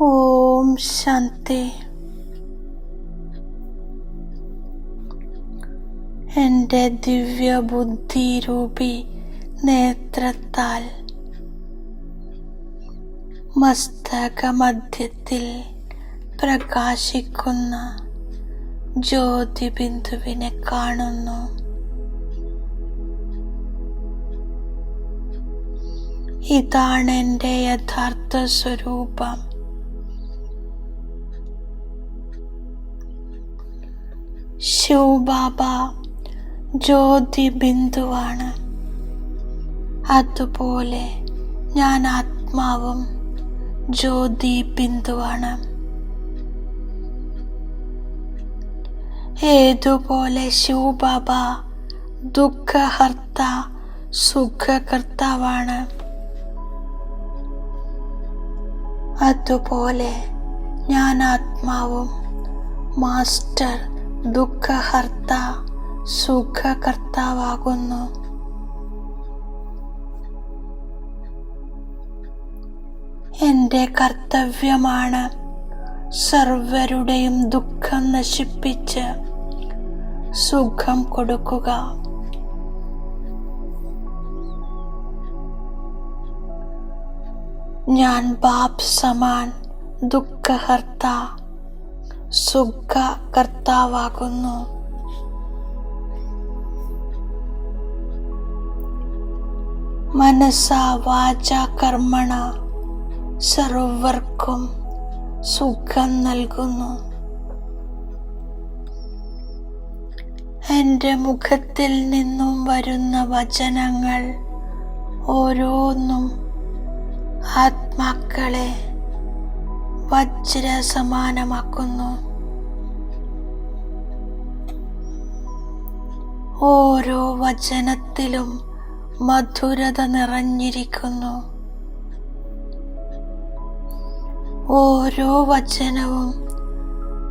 ഓം ശാന്തി. എന്റെ ദിവ്യബുദ്ധിരൂപി നേത്രത്താൽ മസ്തകമധ്യത്തിൽ പ്രകാശിക്കുന്ന ജ്യോതിബിന്ദുവിനെ കാണുന്നു. ഇതാണ് എന്റെ യഥാർത്ഥ സ്വരൂപം. ശിവബാബ ജ്യോതി ബിന്ദുവാണ് അതുപോലെ ഞാൻ ആത്മാവും ജ്യോതി ബിന്ദുവാണ് ഏതുപോലെ ശിവബാബ ദുഃഖഹർത്ത സുഖകർത്താവാണ്. അതുപോലെ ഞാൻ ആത്മാവും മാസ്റ്റർ ദുഃഖഹർത്ത സുഖകർത്താവാകുന്നു. എന്റെ കർത്തവ്യമാണ് സർവരുടെയും ദുഃഖം നശിപ്പിച്ച് സുഖം കൊടുക്കുക. ഞാൻ ബാപ് സമാൻ ദുഃഖഹർത്ത സുഖകർത്താവാകുന്നു. മനസ്സ വാച കർമ്മണ സർവർക്കും സുഖം നൽകുന്നു. എന്റെ മുഖത്തിൽ നിന്നും വരുന്ന വചനങ്ങൾ ഓരോന്നും ആത്മാക്കളെ വജ്ര സമാനമാക്കുന്നു ഓരോ വചനത്തിലും മധുരത നിറഞ്ഞിരിക്കുന്നു. ഓരോ വചനവും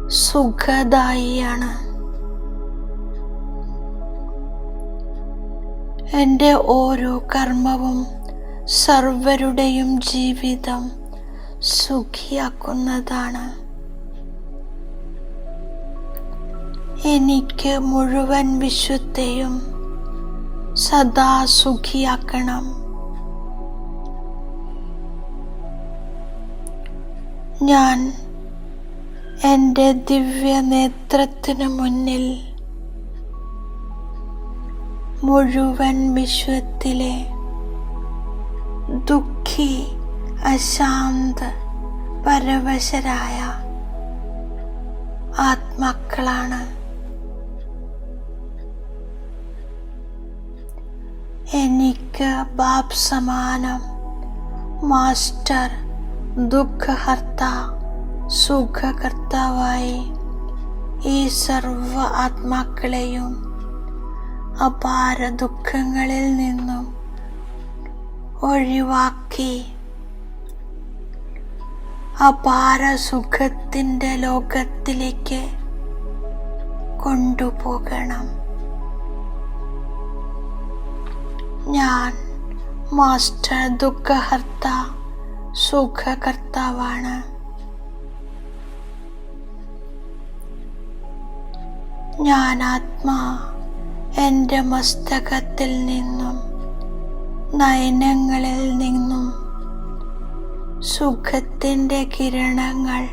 സുഖദായിയാണ്. എന്റെ ഓരോ കർമ്മവും സർവരുടെയും ജീവിതം സുഖിയാക്കുന്നതാണ്. എനിക്ക് മുഴുവൻ വിശ്വത്തെയും സദാ സുഖിയാക്കണം. ഞാൻ എന്റെ ദിവ്യ നേത്രത്തിനു മുന്നിൽ മുഴുവൻ വിശ്വത്തിലെ ദുഃഖി അശാന്ത പരവശരായ ആത്മാക്കളാണ്. എനിക്ക് ബാപ് സമാനം മാസ്റ്റർ ദുഃഖഹർത്ത സുഖകർത്താവായി ഈ സർവ ആത്മാക്കളെയും അപാര ദുഃഖങ്ങളിൽ നിന്നും ഒഴിവാക്കി അപാര സുഖത്തിന്റെ ലോകത്തിലേക്ക് കൊണ്ടുപോകണം. ഞാൻ മാസ്റ്റർ ദുഃഖഹർത്ത സുഖകർത്താവാണ്. ഞാൻ ആത്മാ എന്റെ മസ്തകത്തിൽ നിന്നും നയനങ്ങളിൽ നിന്നും സുഖത്തിന്റെ കിരണങ്ങൾ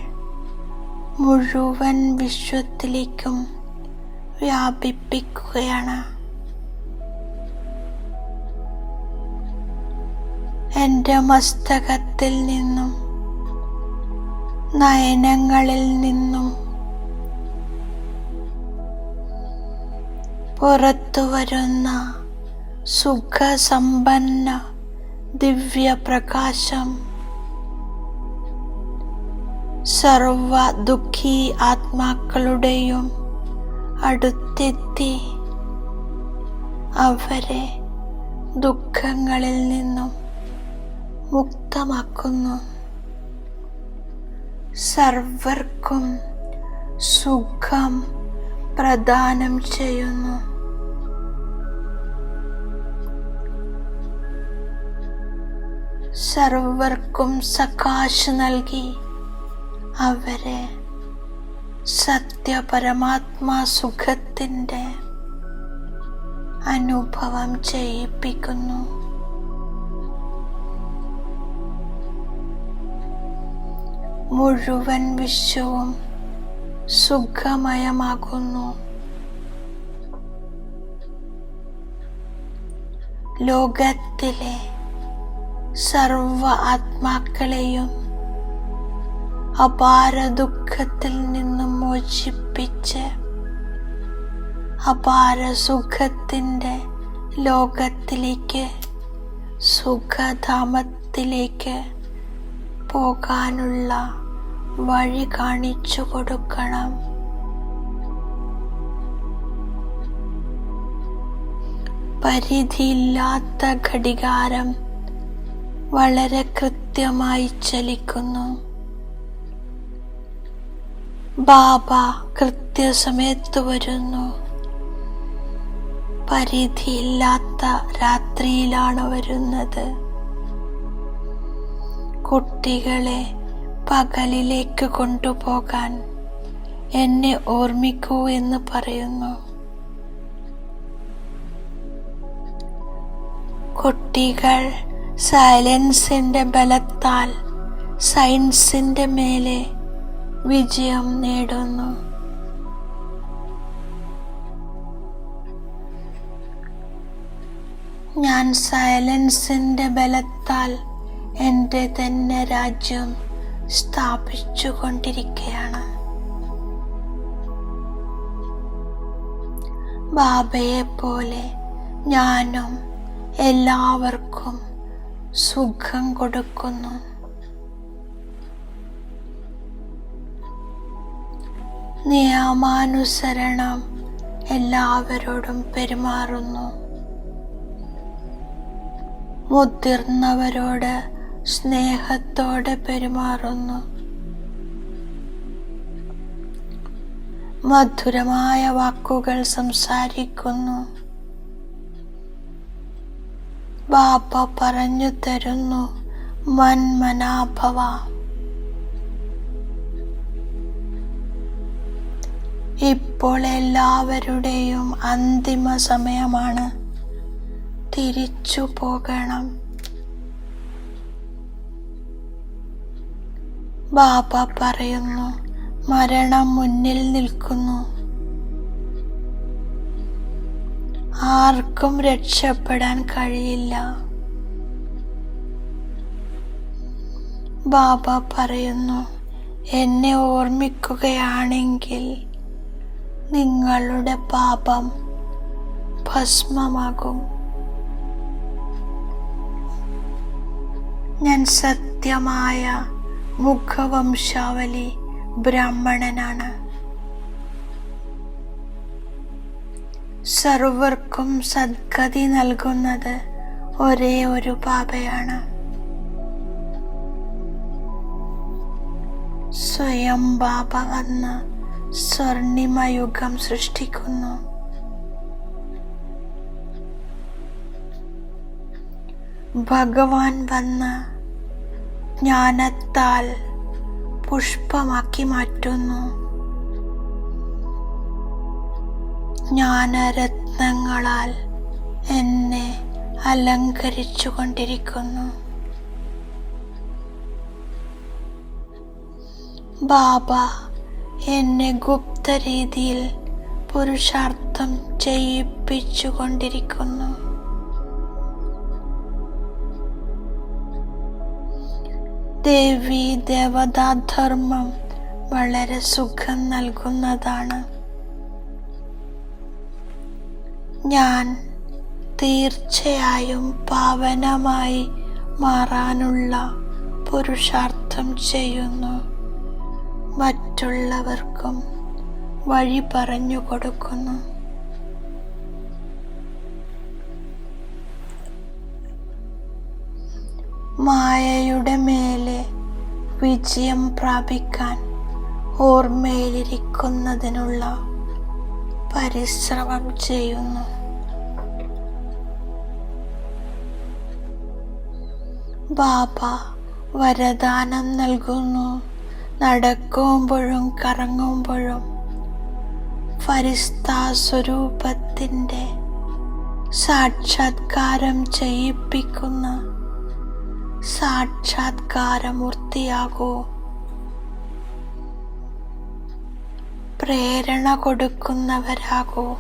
മുഴുവൻ വിശ്വത്തിലേക്കും വ്യാപിപ്പിക്കുകയാണ്. എന്റെ മസ്തകത്തിൽ നിന്നും നയനങ്ങളിൽ നിന്നും പുറത്തു വരുന്ന സുഖസമ്പന്ന ദിവ്യപ്രകാശം സർവ ദുഃഖി ആത്മാക്കളുടെയും അടുത്തെത്തി. അവരെ ദുഃഖങ്ങളിൽ നിന്നും മുക്തമാക്കുന്നു. സർവർക്കും സുഖം പ്രദാനം ചെയ്യുന്നു. സർവർക്കും സകാശ് നൽകി. അവരെ സത്യപരമാത്മാ സുഖത്തിന്റെ അനുഭവം ചെയ്യിപ്പിക്കുന്നു. മുഴുവൻ വിശ്വവും സുഖമയമാകുന്നു. ലോകത്തിലെ സർവ ആത്മാക്കളെയും അപാര ദുഃഖത്തിൽ നിന്നും മോചിപ്പിച്ച് അപാര സുഖത്തിന്റെ ലോകത്തിലേക്ക് സുഖധാമത്തിലേക്ക് പോകാനുള്ള വഴി കാണിച്ചു കൊടുക്കണം. പരിധിയില്ലാത്ത ഘടികാരം വളരെ കൃത്യമായി ചലിക്കുന്നു. ബാബ കൃത്യസമയത്ത് വരുന്നു. പരിധിയില്ലാത്ത രാത്രിയിലാണ് വരുന്നത്. കുട്ടികളെ പകലിലേക്ക് കൊണ്ടുപോകാൻ എന്നെ ഓർമ്മിക്കൂ എന്ന് പറയുന്നു. കുട്ടികൾ സൈലൻസിന്റെ ബലത്താൽ സയൻസിന്റെ മേലെ വിജയം നേടുന്നു. ഞാൻ സൈലൻസിന്റെ ബലത്താൽ എന്റെ തന്നെ രാജ്യം സ്ഥാപിച്ചു കൊണ്ടിരിക്കുകയാണ് ബാബയെ പോലെ ഞാനും എല്ലാവർക്കും സുഖം കൊടുക്കുന്നു. നിയമാനുസരണം എല്ലാവരോടും പെരുമാറുന്നു. മുതിർന്നവരോട് സ്നേഹത്തോടെ പെരുമാറുന്നു. മധുരമായ വാക്കുകൾ സംസാരിക്കുന്നു. ബാപ്പ പറഞ്ഞു തരുന്നു മന്മനാഭവ. ഇപ്പോൾ എല്ലാവരുടെയും അന്തിമ സമയമാണ്. തിരിച്ചു പോകണം. ബാബ പറയുന്നു മരണം മുന്നിൽ നിൽക്കുന്നു. ആർക്കും രക്ഷപ്പെടാൻ കഴിയില്ല. ബാബ പറയുന്നു എന്നെ ഓർമ്മിക്കുകയാണെങ്കിൽ നിങ്ങളുടെ പാപം ഭസ്മമാകും. ഞാൻ സത്യമായ മുഖവംശാവലി ബ്രാഹ്മണനാണ്. സർവർക്കും സദ്ഗതി നൽകുന്നത് ഒരേ ഒരു പാപയാണ്. സ്വയം ബാബ വന്ന് സ്വർണിമയുഗം സൃഷ്ടിക്കുന്നു. ഭഗവാൻ വന്ന് ജ്ഞാനത്താൽ പുഷ്പമാക്കി മാറ്റുന്നു. ജ്ഞാനരത്നങ്ങളാൽ എന്നെ അലങ്കരിച്ചു കൊണ്ടിരിക്കുന്നു. ബാബ എന്നെ ഗുപ്ത രീതിയിൽ പുരുഷാർത്ഥം ചെയ്യിപ്പിച്ചു കൊണ്ടിരിക്കുന്നു ദേവി ദേവതാധർമ്മം വളരെ സുഖം നൽകുന്നതാണ്. ഞാൻ തീർച്ചയായും പാവനമായി മാറാനുള്ള പുരുഷാർത്ഥം ചെയ്യുന്നു. മറ്റുള്ളവർക്കും വഴി പറഞ്ഞു കൊടുക്കുന്നു. മായയുടെ മേലെ വിജയം പ്രാപിക്കാൻ ഓർമ്മയിലിരിക്കുന്നതിനുള്ള പരിശ്രമം ചെയ്യുന്നു. ബാബ വരദാനം നൽകുന്നു. നടക്കുമ്പോഴും കറങ്ങുമ്പോഴും ഫരിസ്താ സ്വരൂപത്തിന്റെ സാക്ഷാത്കാരം ചെയ്യിപ്പിക്കുന്ന സാക്ഷാത്കാരമൂർത്തിയാകൂ. പ്രേരണ കൊടുക്കുന്നവരാകൂ.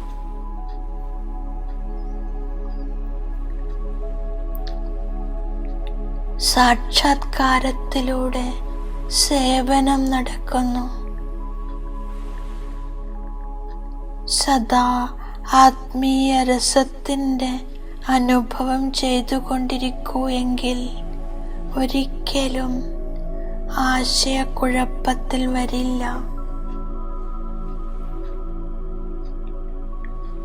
സാക്ഷാത്കാരത്തിലൂടെ സേവനം നടക്കുന്നു. സദാ ആത്മീയ രസത്തിന്റെ അനുഭവം ചെയ്തുകൊണ്ടിരിക്കൂ എങ്കിൽ ഒരിക്കലും ആശയക്കുഴപ്പത്തിൽ വരില്ല.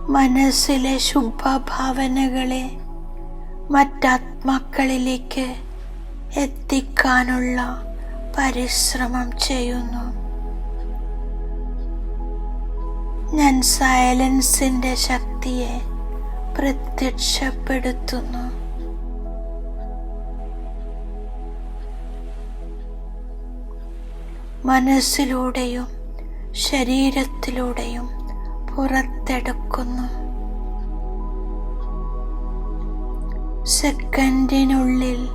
മനസ്സിലെ ശുഭഭാവനകളെ മറ്റാത്മാക്കളിലേക്ക് എത്തിക്കാനുള്ള പരിശ്രമം ചെയ്യുന്നു. ഞാൻ സൈലൻസിന്റെ ശക്തിയെ പ്രത്യക്ഷപ്പെടുത്തുന്നു. മനസ്സിലൂടെയും ശരീരത്തിലൂടെയും പുറത്തെടുക്കുന്നു. സെക്കൻഡിനുള്ളിൽ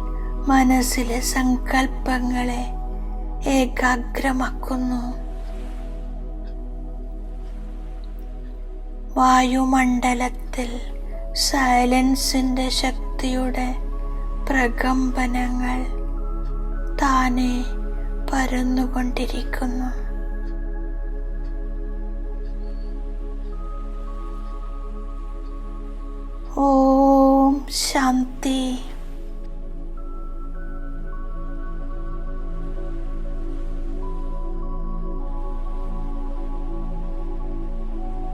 മനസ്സിലെ സങ്കല്പങ്ങളെ ഏകാഗ്രമാക്കുന്നു. വായുമണ്ഡലത്തിൽ സൈലൻസിന്റെ ശക്തിയുടെ പ്രകമ്പനങ്ങൾ താനെ പരന്നുകൊണ്ടിരിക്കുന്നു. ഓം ശാന്തി.